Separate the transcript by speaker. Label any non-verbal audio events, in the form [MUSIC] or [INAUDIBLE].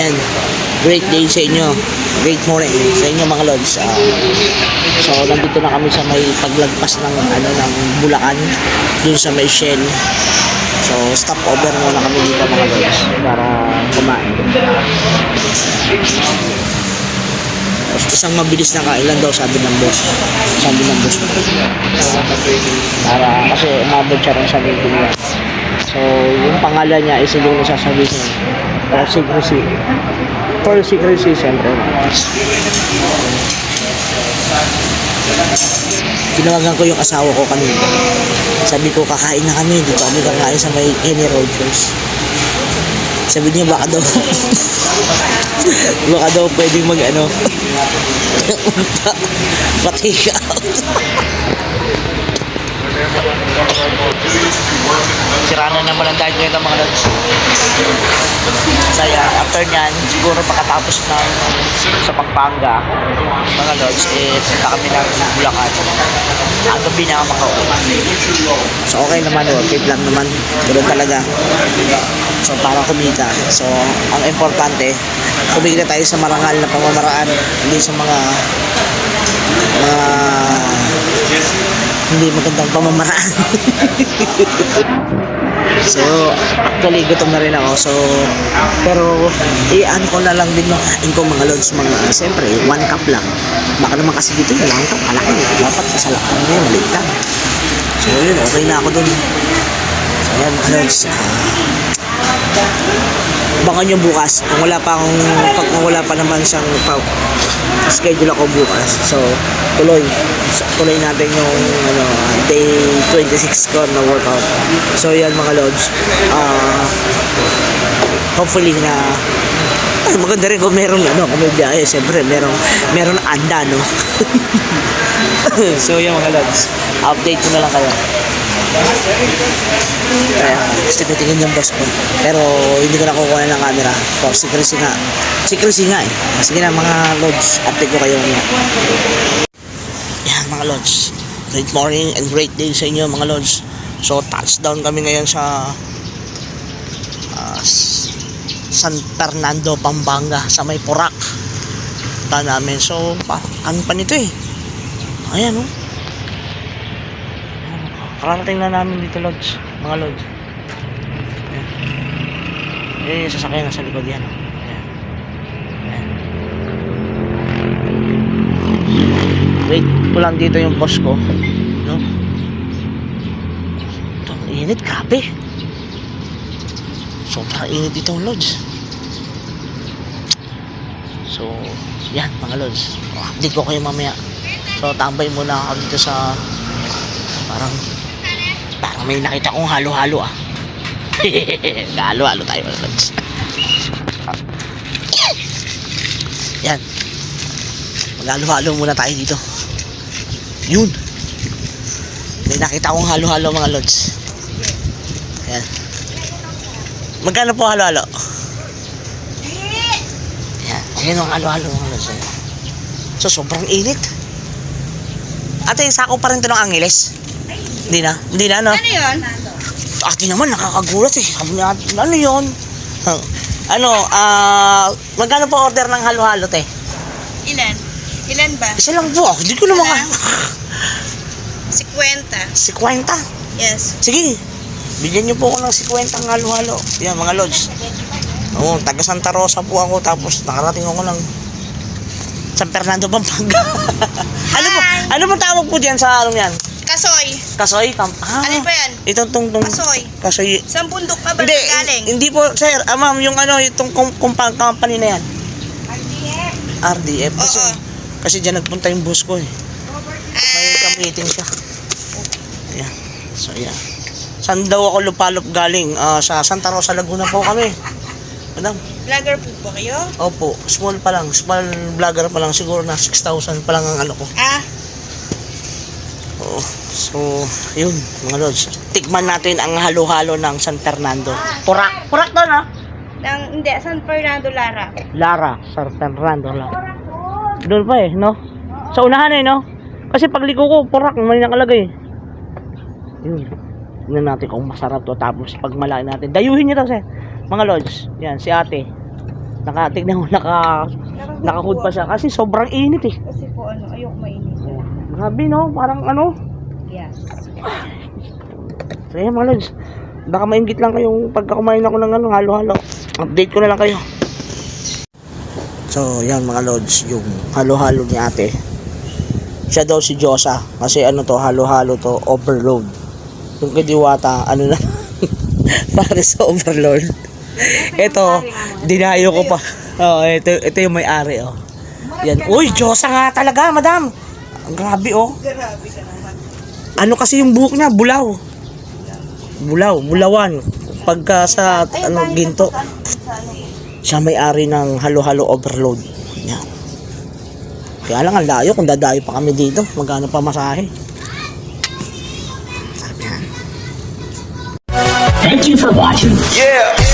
Speaker 1: Ayan. Great day sa inyo. Great morning sa inyo mga lods. Ah, so, nandito na kami sa may paglagpas ng, ano, ng Bulacan. Dun sa may Shell. So, stop over muna kami dito mga lods para kumain. Isang mabilis na kailan daw sabi ng boss. Sabi ng boss. Para kasi umabot siya rin sa meeting niya. So, yung pangalan niya is hindi mo sasabihin. For secrecy. For secrecy, siyempre. Tinawagan ko yung asawa ko kanina. Sabi ko, kakain na kami. Dito kami kakain sa may Kenny Rogers. Sabi niya, baka daw, [LAUGHS] baka daw pwedeng mag, ano, [LAUGHS] pa-take out. [LAUGHS] Sira na naman ang diet ngayon ng mga lods. Saya, after nyan, siguro pagkatapos ng sa Pampanga, mga lods, eh, punta kami ng Bulacan. Ang gabi na makauwi. So, okay naman, worth it lang naman. Ganun talaga. So, para kumita. So, ang importante, kumita tayo sa marangal na pamamaraan, hindi sa mga mga hindi magandang pamamaraan. [LAUGHS] so, actually, gutom na rin ako. So, pero, i-ano ko na lang din yung kain ko mga lods, mga, siyempre, one cup lang. Baka naman kasi dito, yung one cup, malaki. Dapat kasalakan mo yun, maliit lang. So, yun, okay na ako dun. So, mga lods. ah, abangan nyo bukas. Kung wala pa akong pag wala pa naman siyang pa, schedule ako bukas. So tuloy. So, tuloy natin yung ano day 26 ko na workout. So yan mga lods. Ah hopefully na ay, maganda rin kung meron ano kung may biyahe. Siyempre meron meron anda no? [LAUGHS] So yan mga lods. Update ko na lang kayo kaya gusto ko tingin yung boss ko. Pero hindi ko nakukuha ng camera. For secrecy nga. Secrecy nga eh. Sige na mga lodge. Update ko kayo niya. Yan mga lodge. Great morning and great day sa inyo mga lodge. So touchdown kami ngayon sa s- San Fernando, Pampanga sa may Porac. Ta namin. So, pa, ano pa nito eh. Ayan oh. Kararating na namin dito, Lods. Mga Lods. Ayan. Eh, sasakyan na sa likod yan. oh. Ayan. Wait ko lang dito yung boss ko. No? Ito, init. Grabe. Sobrang init dito, Lods. So, yan, mga Lods. Oh, update ko kayo mamaya. So, tambay muna ako dito sa parang may nakita kong halo-halo ah. [LAUGHS] Halo-halo tayo. Yan. Maghalo-halo muna tayo dito. Yun. May nakita kong halo-halo mga lods. Yan. Magkano po halo-halo? Yan. Ayan ang halo-halo mga lods. So, sobrang init. Ate, sako pa rin to ng Angeles. Hindi na. Hindi na, no?
Speaker 2: Ano yun?
Speaker 1: Ate naman, nakakagulat eh. Sabi niya, ano yun? Huh. Ano, ah, magkano po order ng halo-halo, te?
Speaker 2: Ilan? Ilan ba?
Speaker 1: Isa lang po ako. Hindi ko na mga... [LAUGHS]
Speaker 2: Si Kwenta.
Speaker 1: Si Kwenta.
Speaker 2: Yes.
Speaker 1: Sige. Bigyan niyo po ako ng si Kwenta ng halo-halo. Yan, mga lods. Oo, taga Santa Rosa po ako. Tapos nakarating ako ng San Fernando, Pampanga. [LAUGHS] ano po? Ano po tawag po diyan sa anong yan?
Speaker 2: Kasoy.
Speaker 1: Kasoy? Pam ah,
Speaker 2: Alin ba yan?
Speaker 1: Itong tong tong
Speaker 2: Kasoy.
Speaker 1: Kasoy.
Speaker 2: Saan bundok ka ba
Speaker 1: Hindi,
Speaker 2: galing?
Speaker 1: hindi po, sir. Ah, ma'am, yung ano, itong kum- kumpa- company na yan. RDF. Kasi,
Speaker 2: Oo.
Speaker 1: kasi dyan nagpunta yung boss ko eh. May
Speaker 2: Ah,
Speaker 1: ka-meeting siya. Ayan. So, ayan. Saan daw ako lupalop galing? Ah, sa Santa Rosa, Laguna po kami. Madam.
Speaker 2: vlogger po ba kayo?
Speaker 1: Opo, small pa lang. Small vlogger pa lang. Siguro na 6,000 pa lang ang ano ko.
Speaker 2: Ah.
Speaker 1: So, yun, mga lods. Tikman natin ang halo-halo ng San Fernando. Purak. Purak to, no?
Speaker 2: ng, hindi, San Fernando Lara.
Speaker 1: Lara, San Fernando lang. Doon pa eh, no? Sa unahan eh, no? Kasi pagliko ko, purak, mali nakalagay. Yun. Tingnan natin kung masarap to. Tapos pag malaki natin, dayuhin nyo to, sir. Mga lods. Yan, si ate. Naka, tignan mo, naka, naka-hood pa siya. Kasi sobrang init eh.
Speaker 2: Kasi po ano, ayok mainit.
Speaker 1: Grabe no, parang ano.
Speaker 2: Yes.
Speaker 1: So yan mga lods. Baka maingit lang kayong pagka kumain ako ng ano, halo-halo. Update ko na lang kayo. So yan mga lods, yung halo-halo ni ate. Siya daw si Josa. Kasi ano to, halo-halo to, overload. Yung kay Diwata, ano na, [LAUGHS] pare sa overload. Ito, dinayo ko pa. Oh, ito, ito yung may-ari, oh. Yan. Uy, Diyosa nga talaga, madam. Ang grabe, oh.
Speaker 2: Grabe ka naman.
Speaker 1: Ano kasi yung buhok niya? Bulaw. Bulaw, bulawan. Pagka sa ano, ginto. Siya may-ari ng halo-halo overload. Yan. Kaya lang ang layo kung dadayo pa kami dito. Magkano pa masahe?
Speaker 3: Thank you for watching.
Speaker 4: Yeah.